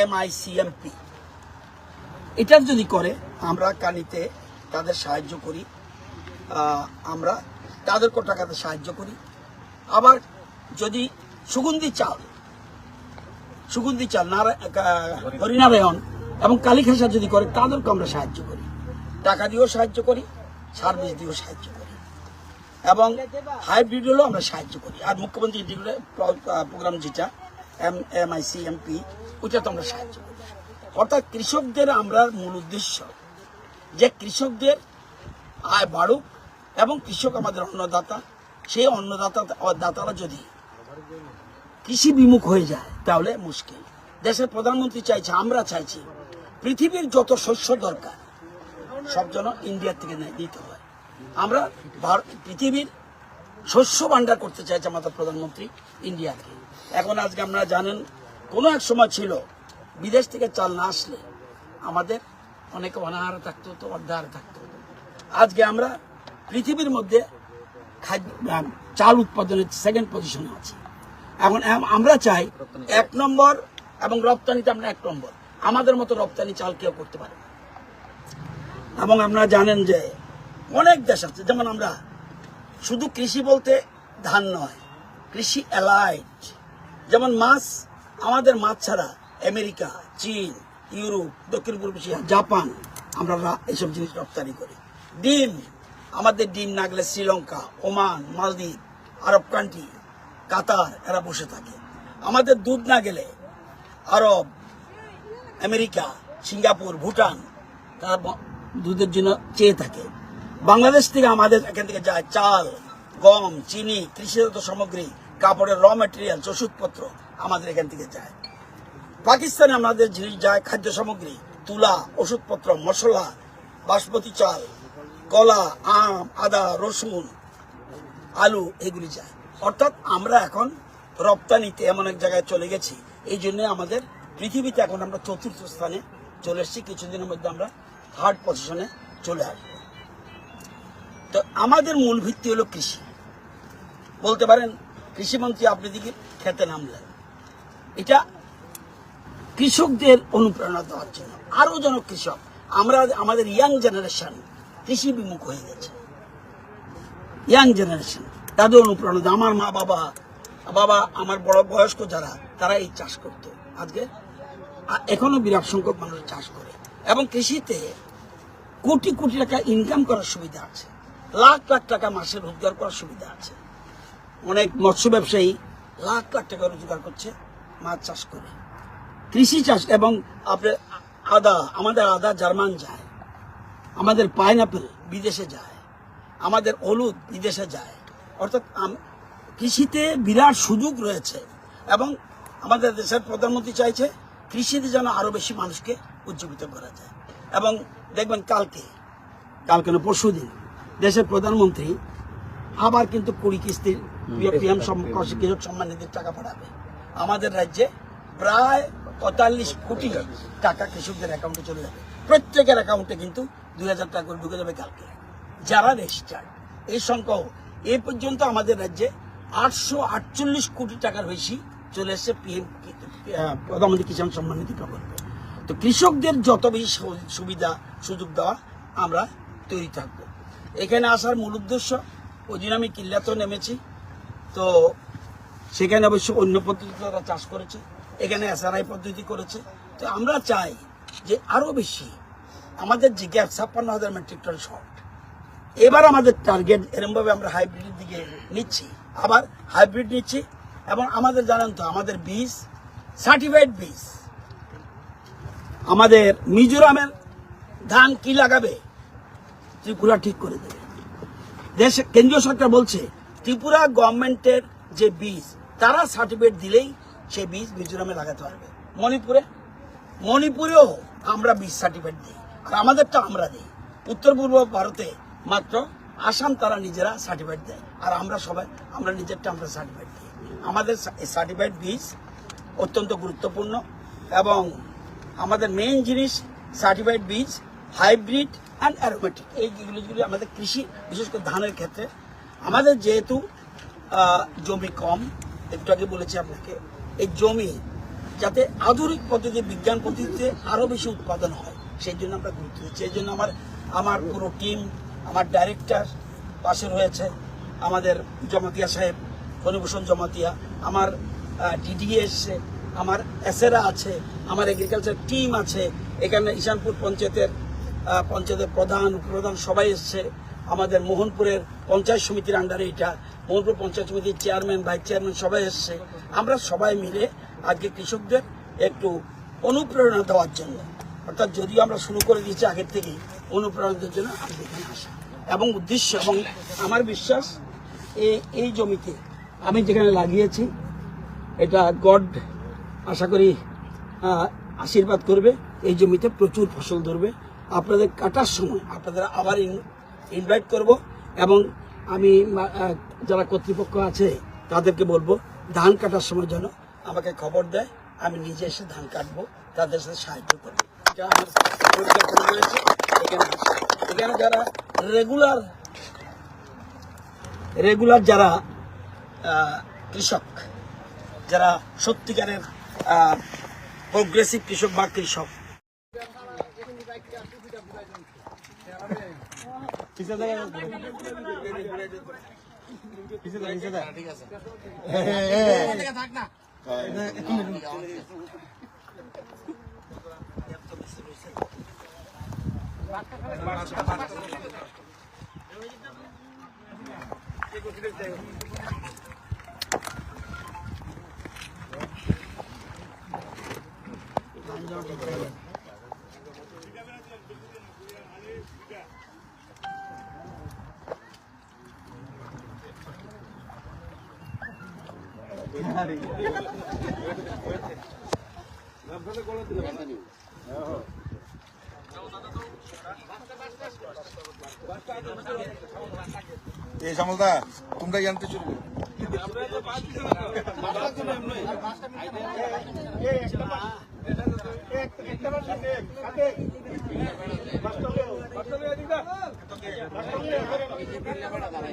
M I C M P. এটা যদি করে, আমরা কানিতে তাদের সাহায্য করি। আমরা তাদেরকেও টাকাতে সাহায্য করি। আবার যদি সুগন্ধি চাল সুগন্ধি চাল হরিনারায়ণ এবং কালীখাসা যদি করে তাদেরকে আমরা সাহায্য করি। টাকা দিয়েও সাহায্য করি, সার্ভিস দিয়েও সাহায্য করি। এবং হাইব্রিড হলেও আমরা সাহায্য করি। আর মুখ্যমন্ত্রী প্রোগ্রাম যেটা M M I C MP ওইটা তো আমরা সাহায্য অর্থাৎ কৃষকদের আমরা মূল উদ্দেশ্য যে কৃষকদের আয় বাড়ুক এবং কৃষক আমাদের অন্নদাতা, সেই অন্নদাতা, দাতারা যদি কৃষি বিমুখ হয়ে যায়, তাহলে মুশকিল। দেশের প্রধানমন্ত্রী চাইছে, আমরা চাইছি, পৃথিবীর যত শস্য দরকার, সব যেন ইন্ডিয়ার থেকে নেয়, দিতে হয়। আমরা পৃথিবীর শস্য ভান্ডার করতে চাইছে আমাদের প্রধানমন্ত্রী ইন্ডিয়াকে। এখন আজকে আমরা জানেন, কোনো এক সময় ছিল, বিদেশ থেকে চাল না আসলে আমাদের অনেকে অনাহারে থাকতে হতো অর্ধাহারে থাকতে আজকে আমরা পৃথিবীর মধ্যে চাল উৎপাদনের সেকেন্ড পজিশনে আছি। এখন আমরা চাই এক নম্বর এবং রপ্তানিতে আমরা এক নম্বর। আমাদের মতো রপ্তানি চাল কেউ করতে পারে এবং আপনারা জানেন যে অনেক দেশ আছে, যেমন আমরা শুধু কৃষি বলতে ধান নয়, কৃষি অ্যালাইট যেমন মাছ, আমাদের মাছ ছাড়া আমেরিকা, চীন, ইউরোপ, দক্ষিণ পূর্ব এশিয়া, জাপান, আমরা এসব জিনিস রপ্তানি করি। ডিম, আমাদের ডিম না গেলে Sri Lanka, Oman, Maldives, Arab country, Qatar, এরা বসে থাকে। আমাদের দুধ না গেলে আরব, আমেরিকা, সিঙ্গাপুর, ভুটান, তারা দুধের জন্য চেয়ে থাকে। বাংলাদেশ থেকে আমাদের এখান থেকে যায় চাল, গম, চিনি, কৃষিজাত সামগ্রী কাপড়ের র মেটেরিয়াল ওষুধপত্র আমাদের এখান থেকে যায়। পাকিস্তানে আমাদের জিনিস যায় খাদ্য সামগ্রী, তুলা, ওষুধপত্র, মশলা, বাসমতি চাল, কলা, আম, আদা, রসুন, আলু, এগুলি যায়। অর্থাৎ আমরা এখন রপ্তানিতে এমন এক জায়গায় চলে গেছি। এই জন্য আমাদের পৃথিবীতে এখন আমরা চতুর্থ স্থানে চলে এসেছি। কিছুদিনের মধ্যে আমরা থার্ড পজিশনে চলে আসব। তো আমাদের মূল ভিত্তি হলো কৃষি। বলতে পারেন কৃষিমন্ত্রী আপনি দিকে খেতে নামলেন। এটা কৃষকদের অনুপ্রেরণা দেওয়ার জন্য। আরও যেন কৃষক, আমরা আমাদের ইয়াং জেনারেশন কৃষি বিমুখ হয়ে গেছে। ইয়াং জেনারেশন তাদের অনুপ্রেরণা। আমার মা বাবা বাবা আমার বড় বয়স্ক যারা, তারা এই চাষ করত। আজকে এখনও বিরাট সংখ্যক মানুষ চাষ করে। এবং কৃষিতে কোটি কোটি টাকা ইনকাম করার সুবিধা আছে। লাখ লাখ টাকা মাসে রোজগার করার সুবিধা আছে। অনেক মৎস্য ব্যবসায়ী লাখ লাখ টাকা রোজগার করছে, মাছ চাষ করে। কৃষি চাষ এবং আপনার আদা, আমাদের আদা জার্মান যায়, আমাদের পাইনাপেল বিদেশে যায়, আমাদের হলুদ বিদেশে যায়। অর্থাৎ কৃষিতে বিরাট সুযোগ রয়েছে এবং আমাদের দেশের প্রধানমন্ত্রী চাইছে কৃষিতে যেন আরও বেশি মানুষকে উজ্জীবিত করা যায়। এবং দেখবেন কালকে কালকে না পরশু দিন দেশের প্রধানমন্ত্রী আবার কিন্তু কুড়ি কিস্তির পিএম কৃষক সম্মান নিধির টাকা পাঠাবে। আমাদের রাজ্যে প্রায় পঁয়তাল্লিশ কোটি টাকা কৃষকদের অ্যাকাউন্টে চলে যাবে। প্রত্যেকের অ্যাকাউন্টে কিন্তু দুই হাজার টাকা করে ঢুকে যাবে কালকে। যারা রেজিস্টার্ড এই সংখ্যাও এ পর্যন্ত আমাদের রাজ্যে আটশো আটচল্লিশ কোটি টাকার বেশি চলে এসেছে পিএম প্রধানমন্ত্রী কিষাণ সম্মান নিধি প্রকল্পে। তো কৃষকদের যত বেশি সুবিধা সুযোগ দেওয়া আমরা তৈরি থাকব। এখানে আসার মূল উদ্দেশ্য ওই দিন আমি কিল্লাতেও নেমেছি। তো সেখানে অবশ্য অন্য পদ্ধতিতে তারা চাষ করেছে, এখানে এসআরআই পদ্ধতি করেছে। তো আমরা চাই যে আরও বেশি আমাদের যে গ্যাপ ছাপ্পান্ন হাজার মেট্রিক টন শর্ট এবার আমাদের টার্গেট এরমভাবে আমরা হাইব্রিডের দিকে নিচ্ছি, আবার হাইব্রিড নিচ্ছি এবং আমাদের জানেন তো, আমাদের বীজ সার্টিফাইড বীজ, আমাদের মিজোরামের ধান কি লাগাবে ত্রিপুরা ঠিক করে দেবে দেশ, কেন্দ্রীয় সরকার বলছে, ত্রিপুরা গভর্নমেন্টের যে বীজ, তারা সার্টিফিকেট দিলেই সেই বীজ মিজোরামে লাগাতে পারবে। মণিপুরে? মণিপুরেও আমরা বীজ সার্টিফিকেট দিই, আর আমাদেরটা আমরা দিই। উত্তর পূর্ব ভারতে মাত্র আসাম তারা নিজেরা সার্টিফিকেট দেয়, আর আমরা সবাই, আমরা নিজেরটা আমরা সার্টিফিকেট দিই। আমাদের সার্টিফাইড বীজ অত্যন্ত গুরুত্বপূর্ণ, এবং আমাদের মেইন জিনিস সার্টিফাইড বীজ হাইব্রিড অ্যান্ড অ্যারোমেটিক এই জিনিসগুলি আমাদের কৃষি, বিশেষ করে ধানের ক্ষেত্রে, আমাদের যেহেতু জমি কম, একটু আগে বলেছি আপনাকে, এই জমি যাতে আধুনিক পদ্ধতি বিজ্ঞান পদ্ধতিতে আরও বেশি উৎপাদন হয়, সেই জন্য আমরা গুরুত্ব দিচ্ছি। এই জন্য আমার আমার পুরো টিম আমার ডাইরেক্টর পাশে রয়েছে, আমাদের জমাতিয়া সাহেব ফণিভূষণ জমাতিয়া, আমার ডিডিএ এসছে, আমার এসেরা আছে, আমার এগ্রিকালচার টিম আছে, এখানে ঈশানপুর পঞ্চায়েতের পঞ্চায়েতের প্রধান, উপপ্রধান সবাই এসছে। আমাদের মোহনপুরের পঞ্চায়েত সমিতির আন্ডারে এটা। মোহনপুর পঞ্চায়েত সমিতির চেয়ারম্যান ভাইস চেয়ারম্যান সবাই এসছে। আমরা সবাই মিলে আজকে কৃষকদের একটু অনুপ্রেরণা দেওয়ার জন্য, অর্থাৎ যদিও আমরা শুরু করে দিয়েছি আগের থেকেই অনুপ্রেরণার জন্য আজকে আসা। এবং উদ্দেশ্য এবং আমার বিশ্বাস এই এই জমিতে আমি যেখানে লাগিয়েছি, এটা গড আশা করি আশীর্বাদ করবে। এই জমিতে প্রচুর ফসল ধরবে। আপনাদের কাটার সময় আপনাদের আবার ইনভাইট করব এবং আমি যারা কর্তৃপক্ষ আছে, তাদেরকে বলব ধান কাটার সময় যেন আমাকে খবর দেয়, আমি নিজে এসে ধান কাটবো, তাদের সাথে সাহায্য করব। এখানে এখানে যারা রেগুলার রেগুলার যারা কৃষক, যারা সত্যিকারের প্রোগ্রেসিভ কৃষক বা কৃষক পিছে যায় পিছে যায় পিছে যায় ঠিক আছে থাক না Thank you. এই সমলদা তোমরা জানতে ¡Vamos! ¡Vamos!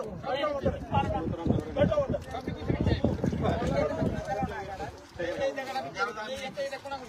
¡Vamos! ¡Vamos!